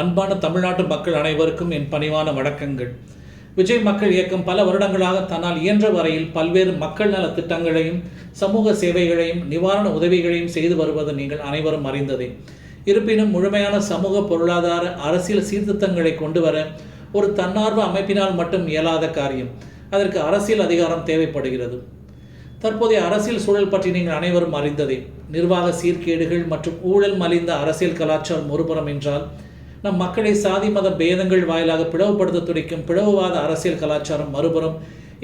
அன்பான தமிழ்நாட்டு மக்கள் அனைவருக்கும் என் பணிவான வணக்கங்கள். விஜய் மக்கள் இயக்கம் பல வருடங்களாக தன்னால் இயன்ற வரையில் பல்வேறு மக்கள் நல திட்டங்களையும் சமூக சேவைகளையும் நிவாரண உதவிகளையும் செய்து வருவது நீங்கள் அனைவரும் அறிந்ததே. இருப்பினும் முழுமையான சமூக பொருளாதார அரசியல் சீர்திருத்தங்களை கொண்டு வர ஒரு தன்னார்வ அமைப்பினால் மட்டும் இயலாத காரியம். அதற்கு அரசியல் அதிகாரம் தேவைப்படுகிறது. தற்போதைய அரசியல் சூழல் பற்றி நீங்கள் அனைவரும் அறிந்ததே. நிர்வாக சீர்கேடுகள் மற்றும் ஊழல் மலிந்த அரசியல் கலாச்சாரம் ஒருபுறம் என்றால் நம் மக்களை சாதி மத பேதங்கள் வாயிலாக பிளவுபடுத்த துடிக்கும் பிளவுவாத அரசியல் கலாச்சாரம் மறுபுறம்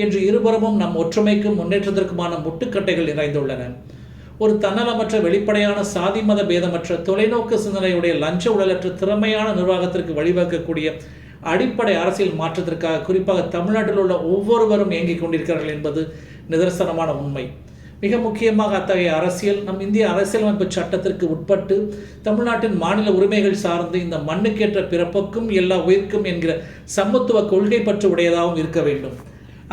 என்று இருபுறமும் நம் ஒற்றுமைக்கும் முன்னேற்றத்திற்குமான முட்டுக்கட்டைகள் நிறைந்துள்ளன. ஒரு தன்னலமற்ற வெளிப்படையான சாதி மத பேதமற்ற தொலைநோக்கு சிந்தனையுடைய லஞ்ச உடலற்ற திறமையான நிர்வாகத்திற்கு வழிவகுக்கக்கூடிய அடிப்படை அரசியல் மாற்றத்திற்காக குறிப்பாக தமிழ்நாட்டில் உள்ள ஒவ்வொருவரும் இயங்கிக் கொண்டிருக்கிறார்கள் என்பது நிதர்சனமான உண்மை. மிக முக்கியமாக அத்தகைய அரசியல் நம் இந்திய அரசியலமைப்பு சட்டத்திற்கு உட்பட்டு தமிழ்நாட்டின் மாநில உரிமைகள் சார்ந்து இந்த மண்ணுக்கேற்ற பிறப்புக்கும் எல்லா உயிர்க்கும் என்கிற சமத்துவ கொள்கை பற்று உடையதாகவும் இருக்க வேண்டும்.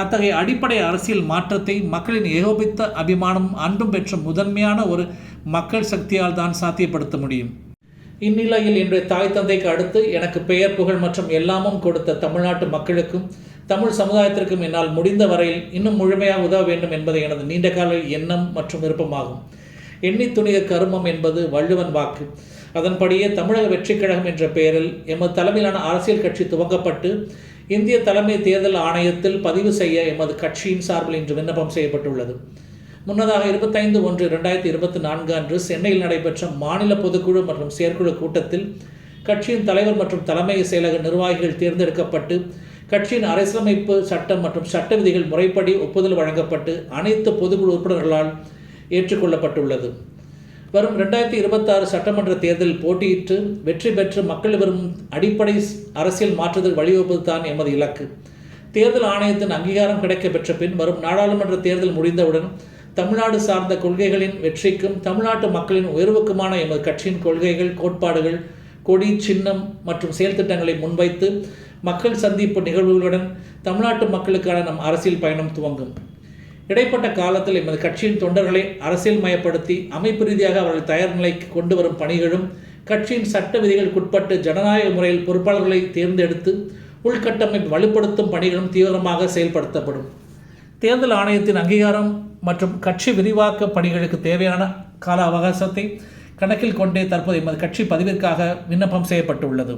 அத்தகைய அடிப்படை அரசியல் மாற்றத்தை மக்களின் ஏகோபித்த அபிமானம் அன்பும் பெற்ற முதன்மையான ஒரு மக்கள் சக்தியால் தான் சாத்தியப்படுத்த முடியும். இந்நிலையில் என்னுடைய தாய் தந்தைக்கு அடுத்து எனக்கு பெயர் புகழ் மற்றும் எல்லாமும் கொடுத்த தமிழ்நாட்டு மக்களுக்கும் தமிழ் சமுதாயத்திற்கும் என்னால் முடிந்த வரையில் இன்னும் முழுமையாக உதவ வேண்டும் என்பது எனது நீண்டகால எண்ணம் மற்றும் விருப்பமாகும். எண்ணி துணிக கருமம் என்பது வள்ளுவன் வாக்கு. அதன்படியே தமிழக வெற்றி கழகம் என்ற பெயரில் எமது தலைமையிலான அரசியல் கட்சி துவங்கப்பட்டு இந்திய தலைமை தேர்தல் ஆணையத்தில் பதிவு செய்ய எமது கட்சியின் சார்பில் இன்று விண்ணப்பம் செய்யப்பட்டுள்ளது. முன்னதாக இருபத்தைந்து ஒன்று ரெண்டாயிரத்தி இருபத்தி நான்கு அன்று சென்னையில் நடைபெற்ற மாநில பொதுக்குழு மற்றும் செயற்குழு கூட்டத்தில் கட்சியின் தலைவர் மற்றும் தலைமை செயலக நிர்வாகிகள் தேர்ந்தெடுக்கப்பட்டு கட்சியின் அரசியலமைப்பு சட்டம் மற்றும் சட்ட விதிகள் முறைப்படி ஒப்புதல் வழங்கப்பட்டு அனைத்து பொதுக்குழு உறுப்பினர்களால் ஏற்றுக்கொள்ளப்பட்டுள்ளது. வரும் ரெண்டாயிரத்தி இருபத்தாறு சட்டமன்ற தேர்தலில் போட்டியிட்டு வெற்றி பெற்று மக்கள் விரும்பும் அடிப்படை அரசியல் மாற்றத்தில் வழிவகுப்பது தான் எமது இலக்கு. தேர்தல் ஆணையத்தின் அங்கீகாரம் கிடைக்க பெற்ற பின் வரும் நாடாளுமன்ற தேர்தல் முடிந்தவுடன் தமிழ்நாடு சார்ந்த கொள்கைகளின் வெற்றிக்கும் தமிழ்நாட்டு மக்களின் உயர்வுக்குமான எமது கட்சியின் கொள்கைகள் கோட்பாடுகள் கொடி சின்னம் மற்றும் செயல் திட்டங்களை முன்வைத்து மக்கள் சந்திப்பு நிகழ்வுகளுடன் தமிழ்நாட்டு மக்களுக்கான நம் அரசியல் பயணம் துவங்கும். இடைப்பட்ட காலத்தில் எமது கட்சியின் தொண்டர்களை அரசியல் மயப்படுத்தி அமைப்பு ரீதியாக அவர்கள் தயார் நிலைக்கு கொண்டு வரும் பணிகளும் கட்சியின் சட்ட விதிகளுக்குட்பட்டு ஜனநாயக முறையில் பொறுப்பாளர்களை தேர்ந்தெடுத்து உள்கட்டமைப்பு வலுப்படுத்தும் பணிகளும் தீவிரமாக செயல்படுத்தப்படும். தேர்தல் ஆணையத்தின் அங்கீகாரம் மற்றும் கட்சி விரிவாக்க பணிகளுக்கு தேவையான கால அவகாசத்தை கணக்கில் கொண்டே தற்போது எமது கட்சி பதிவிற்காக விண்ணப்பம் செய்யப்பட்டுள்ளது.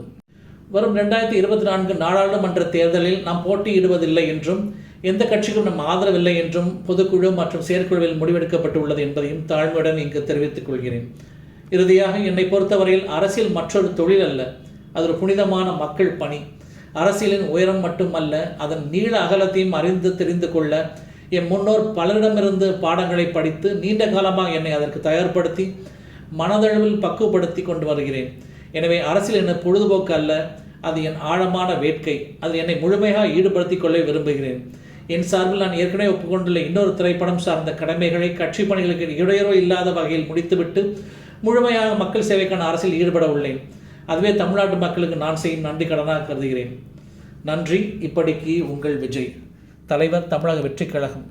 வரும் ரெண்டாயிரத்தி இருபத்தி நான்கு நாடாளுமன்ற தேர்தலில் நாம் போட்டியிடுவதில்லை என்றும் எந்த கட்சிக்கும் நம் ஆதரவில்லை என்றும் பொதுக்குழு மற்றும் செயற்குழுவில் முடிவெடுக்கப்பட்டுள்ளது என்பதையும் தாழ்மையுடன் இங்கு தெரிவித்துக் கொள்கிறேன். இறுதியாக என்னை பொறுத்தவரையில் அரசியல் மற்றொரு தொழில் அல்ல அது ஒரு புனிதமான மக்கள் பணி. அரசியலின் உயரம் மட்டுமல்ல அதன் நீள அகலத்தையும் அறிந்து தெரிந்து கொள்ள என் முன்னோர் பலரிடமிருந்து பாடங்களை படித்து நீண்ட காலமாக என்னை அதற்கு தயார்படுத்தி மனதளவில் பக்குவப்படுத்தி கொண்டு வருகிறேன். எனவே அரசியல் என்ன பொழுதுபோக்கு அல்ல அது என் ஆழமான வேட்கை. அது என்னை முழுமையாக ஈடுபடுத்திக் கொள்ள விரும்புகிறேன். என் சார்பில் நான் ஏற்கனவே ஒப்புக்கொண்டுள்ள இன்னொரு திரைப்படம் சார்ந்த கடமைகளை கட்சி பணிகளுக்கு இடையூறோ இல்லாத வகையில் முடித்துவிட்டு முழுமையாக மக்கள் சேவைக்கான அரசியல் ஈடுபட உள்ளேன். அதுவே தமிழ்நாட்டு மக்களுக்கு நான் செய்யும் நன்றி கடனாக கருதுகிறேன். நன்றி. இப்படிக்கு உங்கள் விஜய். தலைவர் தமிழக வெற்றிக் கழகம்.